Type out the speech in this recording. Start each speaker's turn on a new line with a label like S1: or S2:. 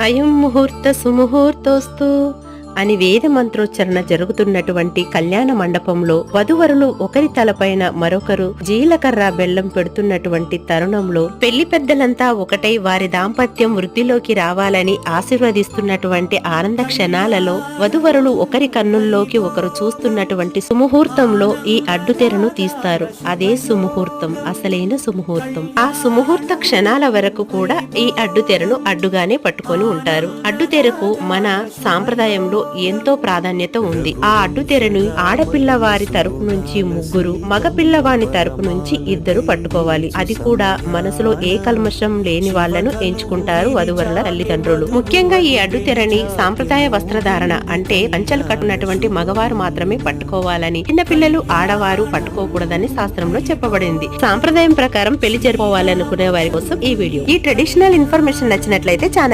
S1: అయం ముహూర్త సుముహూర్తోస్తు అని వేద మంత్రోచ్చరణ జరుగుతున్నటువంటి కళ్యాణ మండపంలో వధువరులు ఒకరి తలపైన మరొకరు జీలకర్ర బెల్లం పెడుతున్నటువంటి తరుణంలో పెళ్ళి పెద్దలంతా ఒకటై వారి దాంపత్యం వృద్ధిలోకి రావాలని ఆశీర్వదిస్తున్నటువంటి ఆనంద క్షణాలలో వధువరులు ఒకరి కన్నుల్లోకి ఒకరు చూస్తున్నటువంటి సుముహూర్తంలో ఈ అడ్డుతెరను తీస్తారు. అదే సుముహూర్తం అసలైన సుముహూర్తం. ఆ సుముహూర్త క్షణాల వరకు కూడా ఈ అడ్డుతెరను అడ్డుగానే పట్టుకొని ఉంటారు. అడ్డుతెరకు మన సాంప్రదాయంలో ఎంతో ప్రాధాన్యత ఉంది. ఆ అడ్డుతెరను ఆడపిల్ల వారి తరపు నుంచి ముగ్గురు మగపిల్లవాని తరపు నుంచి ఇద్దరు పట్టుకోవాలి. అది కూడా మనసులో ఏ కల్మషం లేని వాళ్ళను ఎంచుకుంటారు వధువరుల తల్లిదండ్రులు. ముఖ్యంగా ఈ అడ్డుతెరని సాంప్రదాయ వస్త్రధారణ అంటే పంచలు కట్టున్నటువంటి మగవారు మాత్రమే పట్టుకోవాలని చిన్నపిల్లలు ఆడవారు పట్టుకోకూడదని శాస్త్రంలో చెప్పబడింది. సాంప్రదాయం ప్రకారం పెళ్ళి జరుపుకోవాలనుకునే వారి కోసం ఈ వీడియో. ఈ ట్రెడిషనల్ ఇన్ఫర్మేషన్ నచ్చినట్లయితే ఛానల్